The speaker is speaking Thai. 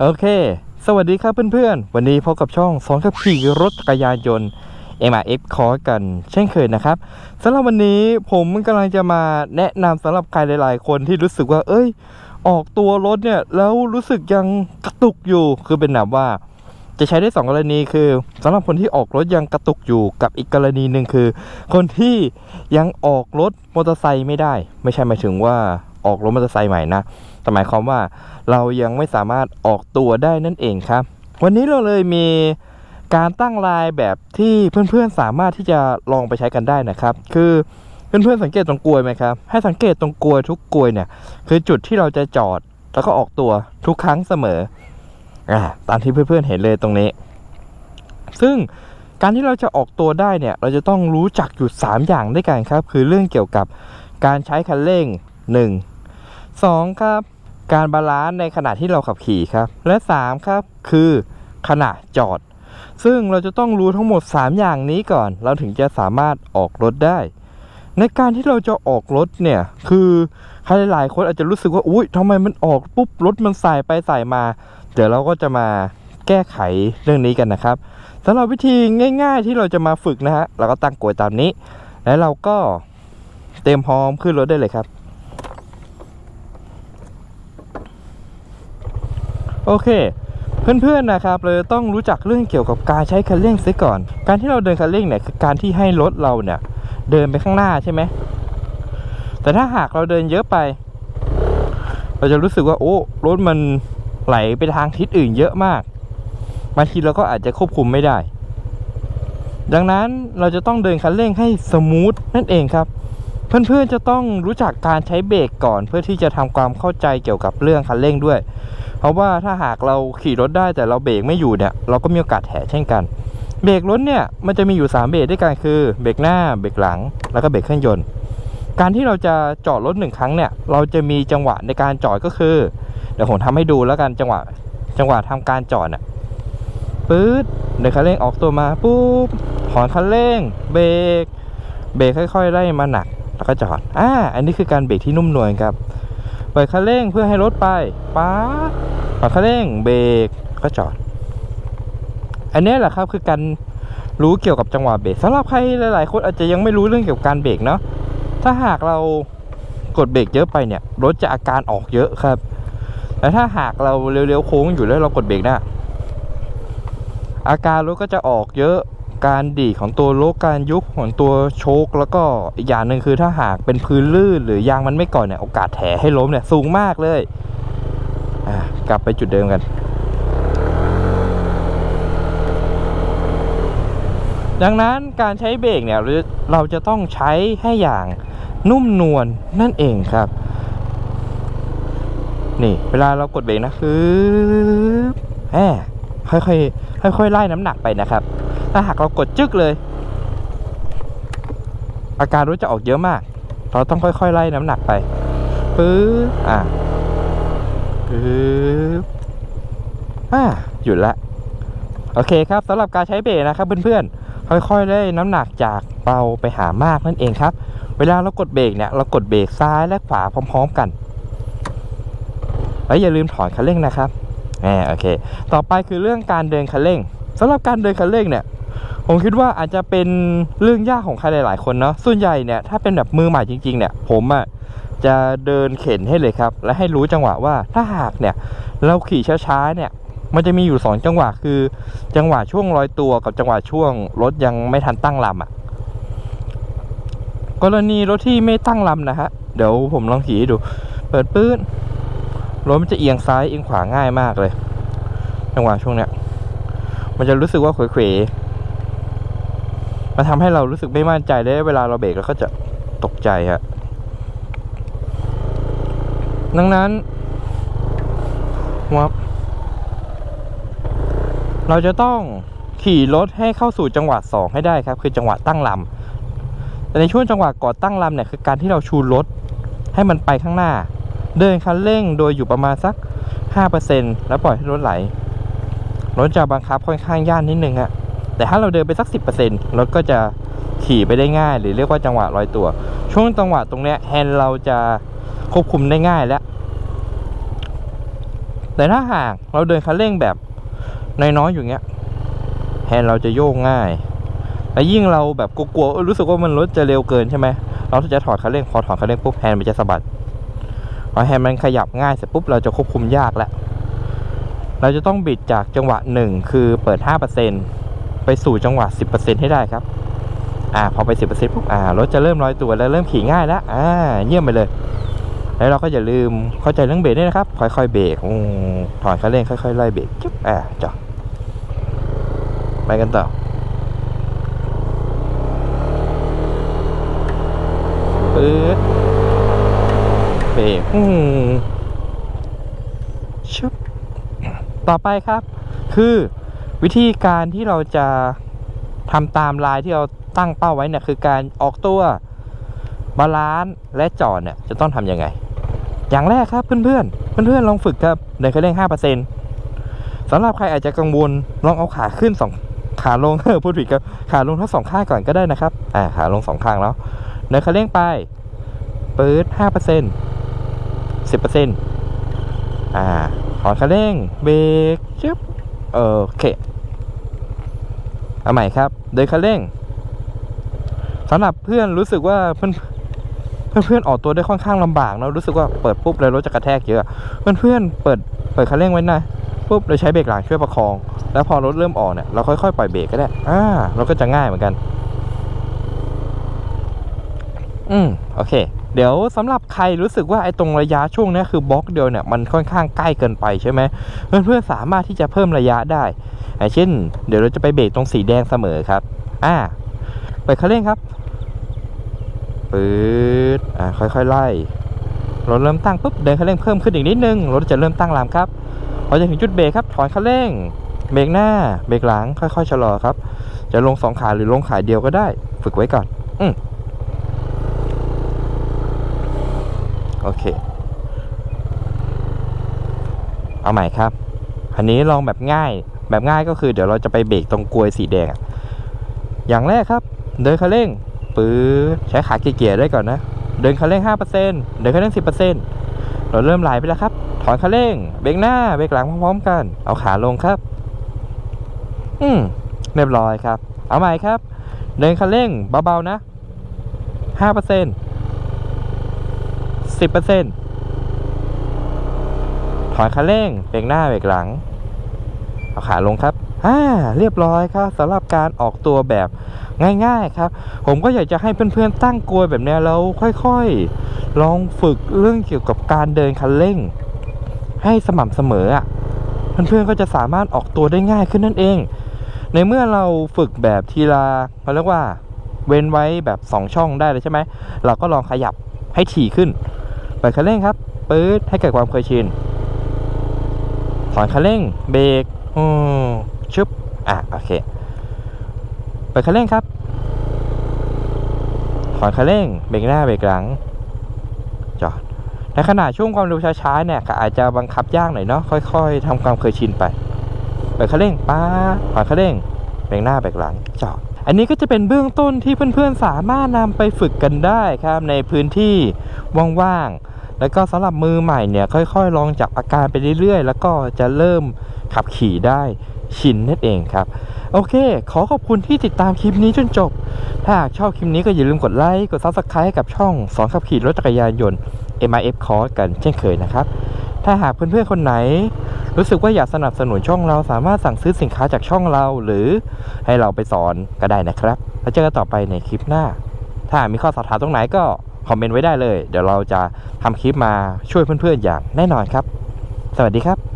โอเค สวัสดีครับเพื่อนๆ วันนี้พบกับช่องสอนขับขี่รถจักรยานยนต์ MRF คอร์กันเช่นเคยนะครับสำหรับวันนี้ผมกำลังจะมาแนะนำสำหรับใครหลายๆ คนที่รู้สึกว่า เอ้ย ออกตัวรถเนี่ย แล้วรู้สึกยังกระตุกอยู่ คือเป็นแบบว่าจะใช้ได้สองกรณีคือสำหรับคนที่ออกรถยังกระตุกอยู่กับอีกกรณีหนึ่งคือ คนที่ยังออกรถมอเตอร์ไซค์ไม่ได้ ไม่ใช่หมายถึงว่า ออกรถมอเตอร์ไซค์ใหม่นะแต่หมายความว่าเรายังไม่สามารถออกตัวได้นั่นเองครับ วันนี้เราเลยมีการตั้งลายแบบที่เพื่อนๆสามารถที่จะลองไปใช้กันได้นะครับ คือเพื่อนๆสังเกตตรงกลวยไหมครับ ให้สังเกตตรงกลวยทุกกลวยเนี่ย คือจุดที่เราจะจอดแล้วก็ออกตัวทุกครั้งเสมออ่าตามที่เพื่อนๆเห็นเลยตรงนี้ ซึ่งการที่เราจะออกตัวได้เนี่ย เราจะต้องรู้จักอยู่ 3 อย่างด้วยกันครับ คือเรื่องเกี่ยวกับการใช้คันเร่ง 1 2 ครับ การบาลานซ์ในขณะที่เราขับขี่ครับ และ 3 ครับ คือขณะจอด ซึ่งเราจะต้องรู้ทั้งหมด 3 อย่างนี้ก่อน เราถึงจะสามารถออกรถได้ ในการที่เราจะออกรถเนี่ย คือใครหลายคนอาจจะรู้สึกว่า อุ้ยทำไมมันออกปุ๊บรถมันสายไปสายมา เดี๋ยวเราก็จะมาแก้ไขเรื่องนี้กันนะครับสำหรับวิธีง่าย ๆ ที่เราจะมาฝึกนะฮะ เราก็ตั้งกลวยตามนี้ แล้วเราก็เตรียมพร้อมขึ้นรถได้เลยครับ โอเค เพื่อนๆนะครับเราต้องรู้จักเรื่องเกี่ยวกับการใช้คันเร่งเสียก่อน การที่เราเดินคันเร่งเนี่ยคือการที่ให้รถเราเนี่ยเดินไปข้างหน้าใช่ไหมแต่ถ้าหากเราเดินเยอะไป เราจะรู้สึกว่าโอ้รถมันไหลไปทางทิศอื่นเยอะมากบางทีเราก็อาจจะควบคุมไม่ได้ ดังนั้นเราจะต้องเดินคันเร่งให้สมูทนั่นเองครับ เพื่อนๆจะต้องรู้จักการใช้เบรกก่อน เพื่อที่จะทำความเข้าใจเกี่ยวกับเรื่องคันเร่งด้วย เพราะว่าถ้าหากเราขี่รถได้แต่เราเบรกไม่อยู่เนี่ยเราก็มีโอกาสแถเช่นกัน เบรกรถเนี่ยมันจะมีอยู่ 3 เบรกด้วยกันคือเบรกหน้าเบรกหลัง แล้วก็เบรกเครื่องยนต์ การที่เราจะจอดรถหนึ่งครั้งเนี่ยเราจะมีจังหวะในการจอดก็คือเดี๋ยวผมทำให้ดูแล้วกันจังหวะจังหวะทำการจอดน่ะปื๊ดเดี๋ยวคันเร่งออกตัวมาปุ๊บถอนคันเร่ง เบรกเบรกค่อย ๆ ไล่มาหนัก แล้วก็จอดอ่าอันนี้คือการเบรกที่นุ่มนวลครับ เปิดคันเร่งเพื่อให้รถไปป๊าดถอนคันเร่งเบรกก็จอด อันนี้แหละครับคือการรู้เกี่ยวกับจังหวะเบรกสำหรับใครหลาย ๆ คนอาจจะยังไม่รู้เรื่องเกี่ยวกับการเบรกเนาะถ้าหากเรากดเบรกเยอะไปเนี่ยรถจะอาการออกเยอะครับแต่ถ้าหากเราเลี้ยวๆโค้งอยู่แล้วเรากดเบรกนะอาการรถก็จะออกเยอะ การดีของตัวรถการยุบของตัวโชคแล้วก็อีกอย่างหนึ่งคือถ้าหากเป็นพื้นลื่นหรือยางมันไม่ก่อนเนี่ยโอกาสแถให้ล้มเนี่ยสูงมากเลยอะกลับไปจุดเดิมกันดังนั้นการใช้เบรกเนี่ยเราเราจะต้องใช้ให้อย่างนุ่มนวลนั่นเองครับ นี่เวลาเรากดเบรกนะคือแหมค่อยๆค่อยๆไล่น้ำหนักไปนะครับ ถ้าหากเรากดจึ๊กเลย อาการรู้จะออกเยอะมาก เราต้องค่อยๆไล่น้ำหนักไปปึ๊บอะปึ๊บอะหยุดละโอเคครับสำหรับการใช้เบรนะครับเพื่อนๆค่อยๆไล่น้ำหนักจากเบาไปหามากนั่นเองครับ เวลาเรากดเบรกเนี่ยเรากดเบรกซ้ายและขวาพร้อม ๆกันแล้วอย่าลืมถอนคันเร่งนะครับแหมโอเค ต่อไปคือเรื่องการเดินคันเร่งสำหรับการเดินคันเร่งเนี่ย ผมคิดว่าอาจจะเป็นเรื่องยากของใครหลาย ๆ คนเนาะส่วนใหญ่เนี่ยถ้าเป็นแบบมือใหม่จริง ๆ เนี่ย ผมอะ่ะจะเดินเข็นให้เลยครับ และให้รู้จังหวะว่าถ้าหากเนี่ยเราขี่ช้าๆเนี่ยมันจะมีอยู่ 2 จังหวะคือจังหวะช่วงลอยตัวกับจังหวะช่วงรถยังไม่ทันตั้งลำอะ่ะกรณีรถที่ไม่ตั้งลำนะฮะเดี๋ยวผมลองขี่ให้ดู เปิดปื้นรถมันจะเอียงซ้ายเอียงขวาง่ายมากเลย จังหวะช่วงเนี้ยมันจะรู้สึกว่าเขวๆ มันทำให้เรารู้สึกไม่มั่นใจได้เวลาเราเบรกแล้วก็จะตกใจฮะดังนั้นวับเราจะต้องขี่รถให้เข้าสู่จังหวะสองให้ได้ครับ คือจังหวะตั้งลำแต่ในช่วงจังหวะก่อตั้งลำเนี่ยคือการที่เราชูรถให้มันไปข้างหน้า เดินคันเร่งโดยอยู่ประมาณสัก 5%แล้วปล่อยให้รถไหลรถจะบังคับค่อนข้างย่านนิดนึงอะ แต่ถ้าเราเดินไปสัก 10%รถก็จะขี่ไปได้ง่าย หรือเรียกว่าจังหวะลอยตัว ช่วงจังหวะตรงเนี้ยแฮนด์เราจะควบคุมได้ง่ายแล้ว แต่ถ้าหากเราเดินคันเร่งแบบน้อยๆอยู่เงี้ยแฮนด์เราจะโยกง่ายและยิ่งเราแบบกลัวๆรู้สึกว่ามันรถจะเร็วเกินใช่ไหมเราจะถอดคันเร่งพอถอดคันเร่งปุ๊บแฮนด์มันจะสะบัดพอแฮนด์มันขยับง่ายเสร็จปุ๊บเราจะควบคุมยากแล้วเราจะต้องบิดจากจังหวะหนึ่งคือเปิด5% ไปสู่จังหวะ 10%ให้ได้ครับ อ่าพอไป 10%ปุ๊บอ่ารถจะเริ่มลอยตัวแล้วเริ่มขี่ง่ายแล้วอ่าเยี่ยมไปเลย แล้วเราก็อย่าลืมเข้าใจเรื่องเบรกด้วยนะครับ ค่อยๆเบรกอถอนคันเร่งค่อยๆไล่เบรกจุ๊บอ่าจอดไปกันต่อปึ๊ดเบรกอืมชุบต่อไปครับ คือ วิธีการที่เราจะทำตามลายที่เราตั้งเป้าไว้เนี่ยคือการออกตัวบาลานซ์และจอดเนี่ยจะต้องทำยังไง อย่างแรกครับเพื่อนๆเพื่อนๆลองฝึกครับเดินคันเร่ง5%สำหรับใครอาจจะกังวลลองเอาขาขึ้นสองขาลงพูดผิดครับขาลงทั้งสองข้างก่อนก็ได้นะครับอ่าขาลงสองข้างแล้วเดินคันเร่งไปเปื๊ด5% 10%อ่าถอนคันเร่งเบรกจึ๊บ โอเค เอาใหม่ครับ เดินคันเร่งสำหรับเพื่อนรู้สึกว่าเพื่อนเพื่อนเพื่อนออกตัวได้ค่อนข้างลำบากเนอะรู้สึกว่าเปิดปุ๊บเลยรถจะกระแทกเยอะเพื่อนเพื่อนเปิดเปิดคันเร่งไว้นะปุ๊บเราใช้เบรกหลังช่วยประคอง แล้วพอรถเริ่มออกเนี่ยเราค่อยๆปล่อยเบรกก็ได้อ่าเราก็จะง่ายเหมือนกัน อืมโอเค เดี๋ยวสำหรับใครรู้สึกว่าไอ้ตรงระยะช่วงนี้คือบล็อกเดียวเนี่ยมันค่อนข้างใกล้เกินไปใช่ไหมเพื่อนๆสามารถที่จะเพิ่มระยะได้อย่างเช่น เดี๋ยวเราจะไปเบรกตรงสีแดงเสมอครับ อ่าเปิดคันเร่งครับปื๊ดอ่าค่อยๆไล่รถเริ่มตั้งปุ๊บเดินคันเร่งเพิ่มขึ้นอีกนิดนึงรถจะเริ่มตั้งลำครับพอจะถึงจุดเบรกครับถอนคันเร่งเบรกหน้าเบรกหลังค่อยๆชะลอครับ จะลงสองขาหรือลงขาเดียวก็ได้ ฝึกไว้ก่อน อืม โอเค เอาใหม่ครับ อันนี้ลองแบบง่าย แบบง่ายก็คือเดี๋ยวเราจะไปเบรกตรงกลวยสีแดง อย่างแรกครับ เดินคันเร่งปื้อใช้ขาเกียร์ได้ก่อนนะ เดินคันเร่ง 5%เดินคันเร่ง 10%เราเริ่มไหลไปแล้วครับ ถอนคันเร่ง เบรกหน้า เบรกหลังพร้อมๆกัน เอาขาลงครับ อืม เรียบร้อยครับ เอาใหม่ครับ เดินคันเร่งเบาๆนะ 5% สิบเปอร์เซ็นต์ถอนคันเร่งเบรกหน้าเบรกหลัง เอาขาลงครับอ่าเรียบร้อยครับสำหรับการออกตัวแบบง่ายๆครับ ผมก็อยากจะให้เพื่อนๆตั้งกลวยแบบนี้แล้วค่อยๆ ลองฝึกเรื่องเกี่ยวกับการเดินคันเร่ง ให้สม่ำเสมออะเพื่อนๆก็จะสามารถออกตัวได้ง่ายขึ้นนั่นเอง ในเมื่อเราฝึกแบบทีละเขาเรียกว่า เว้นไว้แบบสองช่องได้เลยใช่ไหมเราก็ลองขยับให้ถี่ขึ้น ปิดคันเร่งครับปื๊ดให้เกิดความเคยชินถอนคันเร่งเบรกอืมชึบอะโอเคเปิดคันเร่งครับถอนคันเร่งเบรกหน้าเบรกหลังจอดในขณะช่วงความเร็วช้าๆเนี่ยอาจจะบังคับยากหน่อยเนาะค่อย ๆทำความเคยชินไปเปิดคันเร่งป้าถอนคันเร่งเบรกหน้าเบรกหลังจอดอันนี้ก็จะเป็นเบื้องต้นที่เพื่อนๆสามารถนำไปฝึกกันได้ครับในพื้นที่ว่างๆ แล้วก็สำหรับมือใหม่เนี่ยค่อยๆ ลองจับอาการไปเรื่อยๆ แล้วก็จะเริ่มขับขี่ได้ชินนั่นเองครับ โอเค ขอขอบคุณที่ติดตามคลิปนี้จนจบ ถ้าหากชอบคลิปนี้ก็อย่าลืมกดไลค์ กด Subscribe ให้กับช่องสอนขับขี่รถจักรยานยนต์ MIF Course กันเช่นเคยนะครับ ถ้าหากเพื่อนๆคนไหน รู้สึกว่าอยากสนับสนุนช่องเราสามารถสั่งซื้อสินค้าจากช่องเรา หรือให้เราไปสอนก็ได้นะครับ แล้วเจอกันต่อไปในคลิปหน้า ถ้ามีข้อสอบถามตรงไหนก็ คอมเมนต์ไว้ได้เลย เดี๋ยวเราจะทำคลิปมาช่วยเพื่อนๆอย่างแน่นอนครับ สวัสดีครับ